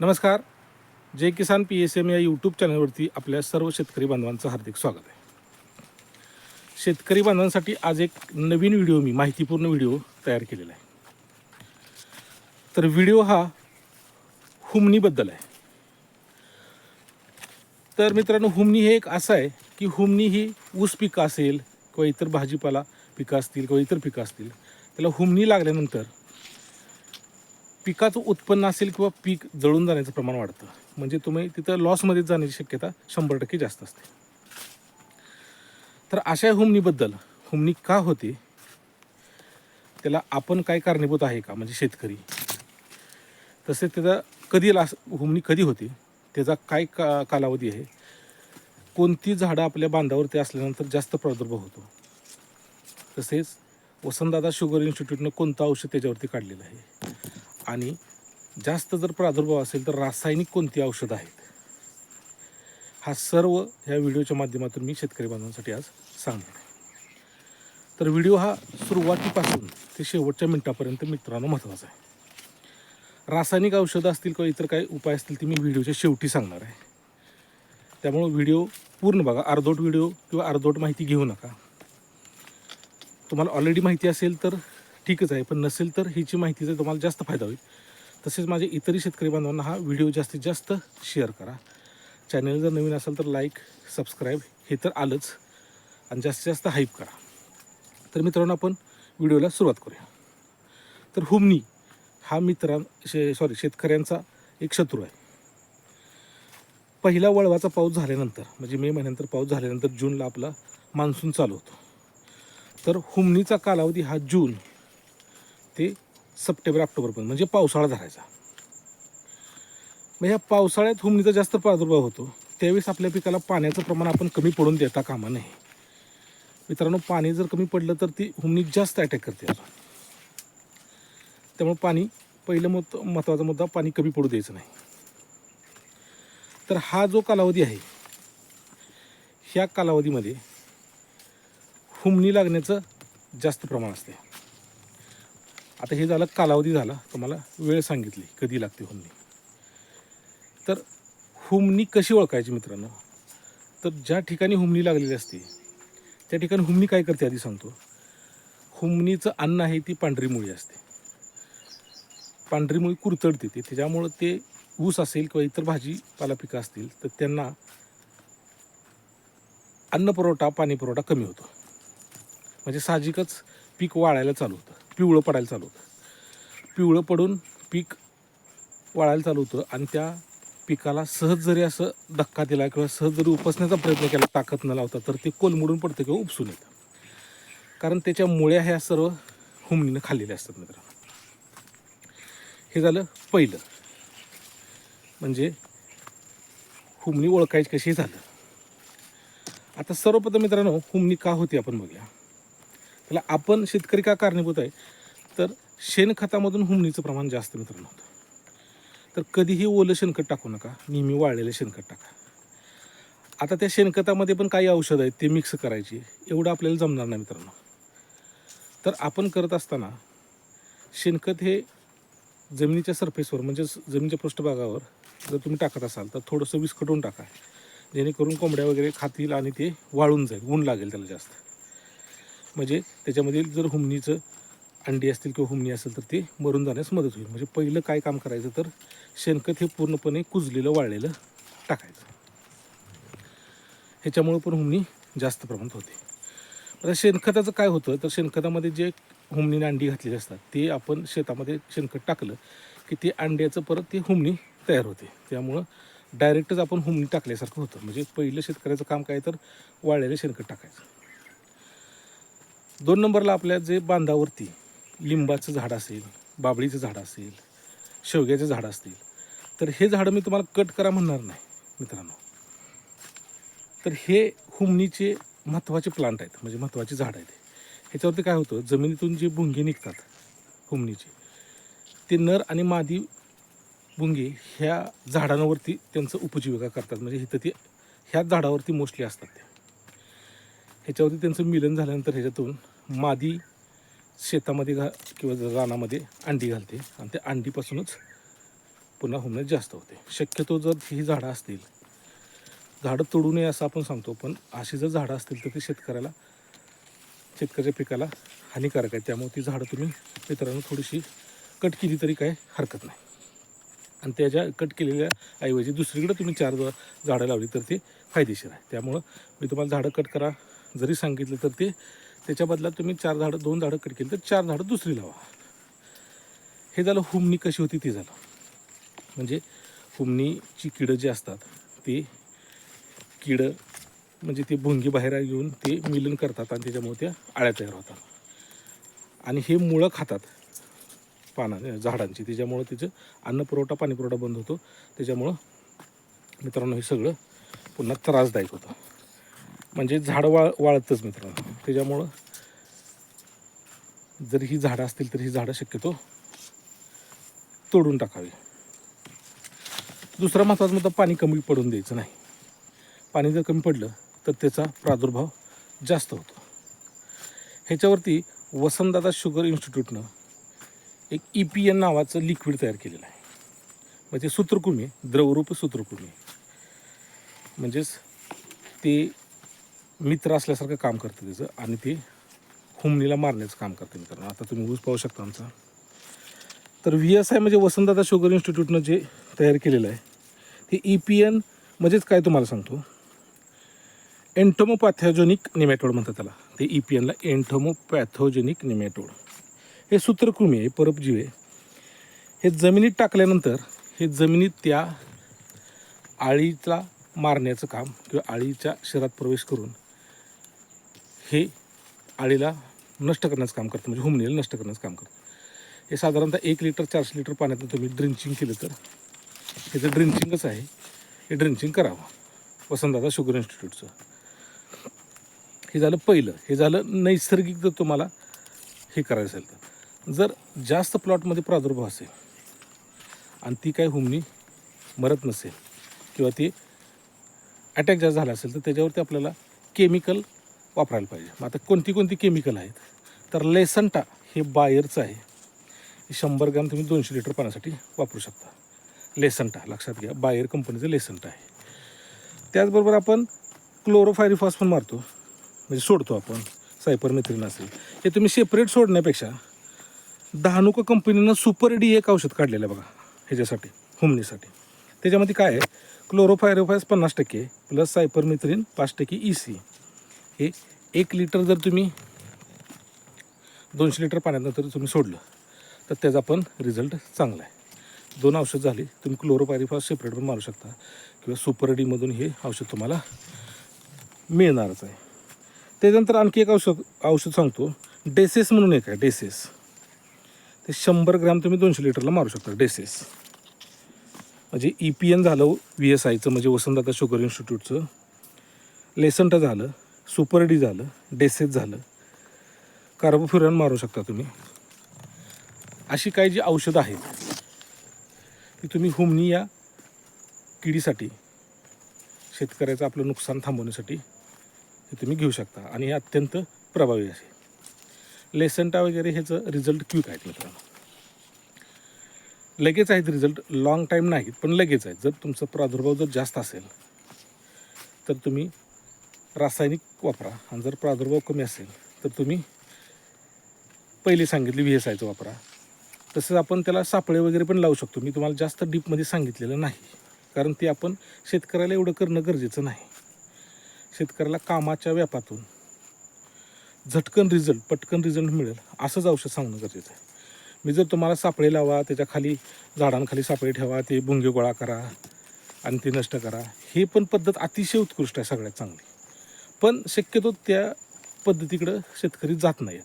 नमस्कार. Jai Kisan P S M या YouTube चॅनलवरती आपल्या सर्व शेतकरी बांधवांचं हार्दिक स्वागत आहे. शेतकरी बांधवांसाठी आज एक नवीन व्हिडिओ मी माहितीपूर्ण व्हिडिओ तयार केलेला आहे. तर व्हिडिओ हा हुमणीबद्दल आहे. तर मित्रांनो हुमणी हे एक असं आहे की हुमणी ही ऊस पिकं असेल किंवा इतर भाजीपाला पिकं असतील किंवा इतर पिकं असतील त्याला हुमणी लागल्यानंतर पिकाचं उत्पन्न असेल किंवा पीक जळून जाण्याचं प्रमाण वाढतं. म्हणजे तुम्ही तिथं लॉसमध्ये जाण्याची शक्यता शंभर टक्के जास्त असते. तर अशा हुमणीबद्दल हुमणी का होते? त्याला आपण काय कारणीभूत आहे का? म्हणजे शेतकरी. तसेच त्याचा कधी लास हुमणी कधी होते? त्याचा काय का कालावधी आहे? कोणती झाडं आपल्या बांधावरती असल्यानंतर जास्त प्रादुर्भाव होतो? तसेच वसंतदादा शुगर इन्स्टिट्यूटनं कोणतं औषध त्याच्यावरती काढलेलं आहे? आणि जास्त जर प्रादुर्भाव असेल तर रासायनिक कोणती औषधं आहेत? हा सर्व ह्या व्हिडिओच्या माध्यमातून मी शेतकरी बांधवांसाठी आज सांगणार आहे. तर व्हिडिओ हा सुरुवातीपासून ते शेवटच्या मिनिटापर्यंत मित्रांनो महत्त्वाचा आहे. रासायनिक औषधं असतील किंवा इतर काही उपाय असतील ते मी व्हिडिओच्या शेवटी सांगणार आहे. त्यामुळं व्हिडिओ पूर्ण बघा. अर्धोट व्हिडिओ किंवा अर्धोट माहिती घेऊ नका. तुम्हाला ऑलरेडी माहिती असेल तर ठीकच आहे पण नसेल तर हिची माहितीचा तुम्हाला जास्त फायदा होईल. तसेच माझे इतरही शेतकरी बांधवांना हा व्हिडिओ जास्तीत जास्त शेअर करा. चॅनल जर नवीन असेल तर लाईक सबस्क्राईब हे तर आलंच. आणि जास्तीत जास्त हाईप करा. तर मित्रांनो आपण व्हिडिओला सुरुवात करूया. तर हुमनी हा मित्रां शे सॉरी शेतकऱ्यांचा एक शत्रू आहे. पहिला वळवाचा पाऊस झाल्यानंतर म्हणजे मे महिन्यानंतर पाऊस झाल्यानंतर जूनला आपला मान्सून चालू होतो. तर हुमनीचा कालावधी हा जून ते सप्टेंबर ऑक्टोबरपर्यंत म्हणजे पावसाळा धरायचा. मग ह्या पावसाळ्यात हुमणीचा जास्त प्रादुर्भाव होतो. त्यावेळेस आपल्या पिकाला पाण्याचं प्रमाण आपण कमी पडून देता कामा नये. मित्रांनो पाणी जर कमी पडलं तर ती हुमणी जास्त अटॅक करते अजून त्यामुळे पाणी पहिलं मत महत्त्वाचा मुद्दा पाणी कमी पडू द्यायचं नाही. तर हा जो कालावधी आहे ह्या कालावधीमध्ये हुमणी लागण्याचं जास्त प्रमाण असते. आता हे झालं कालावधी झाला. तुम्हाला वेळ सांगितली कधी लागते हुमणी तर हुमणी कशी ओळखायची मित्रांनो? तर ज्या ठिकाणी हुमणी लागलेली असते त्या ठिकाणी हुमणी काय करते आधी सांगतो. हुमणीचं अन्न आहे ती पांढरी मुळी असते. पांढरी मुळी कुरतडते ते. त्याच्यामुळं ते ऊस असेल किंवा इतर भाजीपाला पिकं असतील तर त्यांना अन्न पुरवठा पाणी पुरवठा कमी होतो. म्हणजे साहजिकच पीक वाळायला चालू होतं. पिवळं पडायला चालू होतं. पिवळं पडून पीक वाळायला चालू होतं आणि त्या पिकाला सहज जरी असं धक्का दिला किंवा सहज जरी उपसण्याचा प्रयत्न केला ताकद न लावता तर ते कोलमडून पडतं किंवा उपसून येतं. कारण त्याच्या मुळ्या ह्या सर्व हुमणीनं खाल्लेल्या असतात मित्र हे झालं पहिलं. म्हणजे हुमणी ओळखायची कशी झालं? आता सर्वप्रथम मित्रांनो हुमणी का होती आपण बघूया. त्याला आपण शेतकरी का कारणीभूत आहे? तर शेणखतामधून हुमणीचं प्रमाण जास्त मित्रांनो होतं. तर कधीही ओलं शेणखत टाकू नका नेहमी वाळलेलं शेणखत टाका. आता त्या शेणखतामध्ये पण काही औषध आहेत ते मिक्स करायची. एवढं आपल्याला जमणार नाही मित्रांनो. तर आपण करत असताना शेणखत हे जमिनीच्या सरफेसवर म्हणजे जमिनीच्या पृष्ठभागावर जर तुम्ही टाकत असाल तर थोडंसं विस्कटून टाका. जेणेकरून कोंबड्या वगैरे खातील आणि ते वाळून जाईल ऊन लागेल त्याला जास्त. म्हणजे त्याच्यामध्ये जर हुमणीचं अंडी असतील किंवा हुमणी असेल तर ते मरून जाण्यास मदत होईल. म्हणजे पहिलं काय काम करायचं तर शेणखत हे पूर्णपणे कुजलेलं वाळलेलं टाकायचं. ह्याच्यामुळं पण हुमणी जास्त प्रमाणात होते. आता शेणखताचं काय होतं? तर शेणखतामध्ये जे हुमणीने अंडी घातलेली असतात ते आपण शेतामध्ये शेणखत टाकलं की ते अंड्याचं परत ते हुमणी तयार होते. त्यामुळं डायरेक्टच आपण हुमणी टाकल्यासारखं होतं. म्हणजे पहिलं शेतकऱ्याचं काम काय? तर वाळलेलं शेणखत टाकायचं. दोन नंबरला आपल्या जे बांधावरती लिंबाचं झाड असेल बाबळीचं झाड असेल शेवग्याचं झाड असतील तर हे झाडं मी तुम्हाला कट करा म्हणणार नाही मित्रांनो. तर हे हुमणीचे महत्त्वाचे प्लांट आहेत म्हणजे महत्त्वाचे झाड आहेत. ह्याच्यावरती काय होतं जमिनीतून जे भुंगे निघतात हुमणीचे ते नर आणि मादी भुंगे ह्या झाडांवरती त्यांचं उपजीविका करतात. म्हणजे इथं ते ह्याच झाडावरती मोस्टली असतात ते ह्याच्यावरती त्यांचं मिलन झाल्यानंतर ह्याच्यातून मादी शेतामध्ये घा किंवा रानामध्ये अंडी घालते. आणि त्या अंडीपासूनच पुन्हा होणं जास्त होते. शक्यतो जर ही झाडं असतील झाडं तोडू नये असं आपण सांगतो पण अशी जर झाडं असतील तर ती शेतकऱ्याला शेतकऱ्याच्या पिकाला हानिकारक आहे. त्यामुळे ती झाडं तुम्ही मित्रांनो थोडीशी कट केली तरी काय हरकत नाही. आणि त्याच्या कट केलेल्या ऐवजी दुसरीकडे तुम्ही चार झाडं लावली तर ते फायदेशीर आहे. त्यामुळं मी तुम्हाला झाडं कट करा. जरी सांगितलं तर ते त्याच्या बदल्यात तुम्ही चार झाडं दोन झाडं कट केली तर चार झाडं दुसरी लावा. हे झालं हुमणी कशी होती ते झालं. म्हणजे हुमणीची किडं जी असतात ती किडं म्हणजे ते भुंगी बाहेर येऊन ते मिलन करतात आणि त्याच्यामुळे त्या आळ्या तयार होतात. आणि हे मुळं खातात पाना झाडांची. त्याच्यामुळं तिचं अन्न पुरवठा पाणी पुरवठा बंद होतो. त्याच्यामुळं मित्रांनो हे सगळं पुन्हा त्रासदायक होतं. म्हणजे झाडं वाळ वाळतच मित्रांनो. त्याच्यामुळं जर ही झाडं असतील तर ही झाडं शक्यतो तोडून टाकावी. दुसरा महत्त्वाचा मुद्दा पाणी कमी पडून द्यायचं नाही. पाणी जर कमी पडलं तर त्याचा प्रादुर्भाव जास्त होतो. ह्याच्यावरती वसंतदादा शुगर इन्स्टिट्यूटनं एक ई पी एन नावाचं लिक्विड तयार केलेलं आहे. म्हणजे सूत्रकुमी द्रवरूप सूत्रकुमी. म्हणजेच ते मित्र असल्यासारखं काम करतं त्याचं आणि ते हुमणीला मारण्याचं काम करते मित्रांनो आता तुम्ही ऊस पाहू शकता आमचा. तर व्ही एस आय म्हणजे वसंतदादा शुगर इन्स्टिट्यूटनं जे तयार केलेलं आहे ते ई पी एन म्हणजेच काय तुम्हाला सांगतो? एन्टोमोपॅथोजेनिक निमॅटोड म्हणतात त्याला. ते ई पी एनला एन्टोमोपॅथोजेनिक निमॅटोड हे सूत्रकृमी आहे परपजीव आहे. हे जमिनीत टाकल्यानंतर हे जमिनीत त्या आळीला मारण्याचं काम किंवा आळीच्या शरीरात प्रवेश करून हे आळीला नष्ट करण्याचं काम करतं म्हणजे हुमणीला नष्ट करण्याचं काम करतं. हे साधारणतः एक लिटर चारशे लिटर पाण्यातून तुम्ही ड्रिंचिंग केलं तर हे तर ड्रिंचिंगच आहे हे ड्रिंचिंग करावं. वसंतदादा शुगर इन्स्टिट्यूटचं. हे झालं पहिलं. हे झालं नैसर्गिक जर तुम्हाला हे करायचं असेल तर. जर जास्त प्लॉटमध्ये प्रादुर्भाव असेल आणि ती काय हुमणी मरत नसेल किंवा ती अटॅक जास्त झाला असेल तर त्याच्यावरती आपल्याला केमिकल वापरायला पाहिजे. मग आता कोणती कोणती केमिकल आहेत? तर लेसंटा हे बायरचं आहे. हे शंभर ग्रॅम तुम्ही दोनशे लिटर पाण्यासाठी वापरू शकता. लेसंटा लक्षात घ्या बायर कंपनीचं लेसंटा आहे. त्याचबरोबर आपण क्लोरोफायरिफॉस पण मारतो. म्हणजे सोडतो आपण सायपर मिथ्रिन असेल. हे तुम्ही सेपरेट सोडण्यापेक्षा दहानुका कंपनीनं सुपर डी एक औषध काढलेलं आहे बघा ह्याच्यासाठी हुमणीसाठी. त्याच्यामध्ये काय आहे? क्लोरोफायरोफायस पन्नास टक्के प्लस सायपरमिथ्रिन पाच टक्के ई सी हे एक लिटर जर तुम्ही दोनशे लिटर पाण्यात जर तुम्ही सोडलं तर त्याचा पण रिझल्ट चांगला आहे. दोन औषध झाली तुम्ही क्लोरोपायरिफास सेपरेट पण मारू शकता किंवा सुपर डीमधून हे औषध तुम्हाला मिळणारच आहे. त्याच्यानंतर आणखी एक औषध औषध सांगतो. डेसेस म्हणून एक आहे डेसेस ते शंभर ग्रॅम तुम्ही दोनशे लिटरला मारू शकता डेसेस म्हणजे ई पी एन झालं व्ही एस आयचं म्हणजे वसंतदादा शुगर इन्स्टिट्यूटचं. लेसंट झालं सुपर डी झालं डेसेस झालं. कार्बोफ्युरॉन मारू शकता तुम्ही. अशी काही जी औषधं आहेत ती तुम्ही हुमनी या किडीसाठी शेतकऱ्याचं आपलं नुकसान थांबवण्यासाठी हे तुम्ही घेऊ शकता. आणि हे अत्यंत प्रभावी असे लेसंटा वगैरे ह्याचं रिझल्ट क्विक आहेत मित्रांनो. लगेच आहेत रिझल्ट लॉंग टाईम नाहीत पण लगेच आहेत. जर तुमचा प्रादुर्भाव जर जास्त असेल तर तुम्ही रासायनिक वापरा. आणि जर प्रादुर्भाव कमी असेल तर तुम्ही पहिले सांगितली व्ही एस आयचं वापरा. तसेच आपण त्याला सापळे वगैरे पण लावू शकतो. मी तुम्हाला जास्त डीपमध्ये सांगितलेलं नाही. कारण ते आपण शेतकऱ्याला एवढं करणं गरजेचं नाही. शेतकऱ्याला कामाच्या व्यापातून झटकन रिझल्ट पटकन रिझल्ट मिळेल असंच औषध सांगणं गरजेचं आहे. मी जर तुम्हाला सापळे लावा त्याच्याखाली झाडांखाली सापळे ठेवा ते भुंगे गोळा करा आणि ते नष्ट करा हे पण पद्धत अतिशय उत्कृष्ट आहे सगळ्यात चांगली. पण शक्यतो त्या पद्धतीकडं शेतकरी जात नाहीत.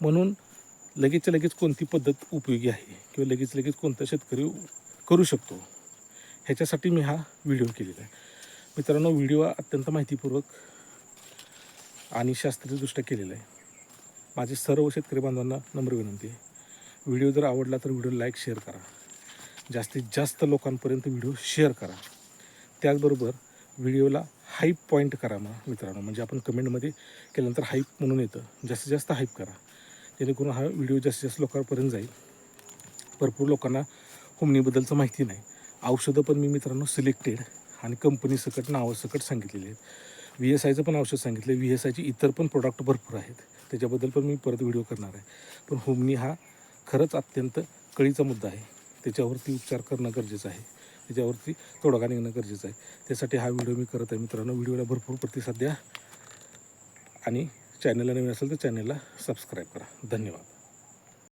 म्हणून लगेचच्या लगेच कोणती पद्धत उपयोगी आहे किंवा लगेच लगेच कोणता शेतकरी करू शकतो ह्याच्यासाठी मी हा व्हिडिओ केलेला आहे. मित्रांनो व्हिडिओ अत्यंत माहितीपूर्वक आणि शास्त्रीयदृष्ट्या केलेला आहे. माझे सर्व शेतकरी बांधवांना नम्र विनंती आहे. व्हिडिओ जर आवडला तर व्हिडिओ लाईक शेअर करा. जास्तीत जास्त लोकांपर्यंत व्हिडिओ शेअर करा. त्याचबरोबर व्हिडिओला हाईप पॉईंट करा मग मित्रांनो. म्हणजे आपण कमेंटमध्ये केल्यानंतर हाईप म्हणून येतं. जास्तीत जास्त हाईप करा. जेणेकरून हा व्हिडिओ जास्तीत जास्त लोकांपर्यंत जाईल. भरपूर लोकांना होमनीबद्दलचं माहिती नाही. औषधं पण मी मित्रांनो सिलेक्टेड आणि कंपनी सकट नावासकट सांगितलेली आहेत. व्ही एस आयचं पण औषध सांगितलं व्ही एस आयची इतर पण प्रोडक्ट भरपूर आहेत. त्याच्याबद्दल पण मी परत व्हिडिओ करणार आहे. पण हुमणी हा खरंच अत्यंत कळीचा मुद्दा आहे. त्याच्यावरती उपचार करणं गरजेचं आहे. त्याच्यावरती तोडगा निघणं गरजेचं आहे. त्यासाठी हा व्हिडिओ मी करत आहे मित्रांनो. व्हिडिओला भरपूर प्रतिसाद द्या. आणि चॅनलला नवीन असेल तर चॅनलला सबस्क्राईब करा. धन्यवाद.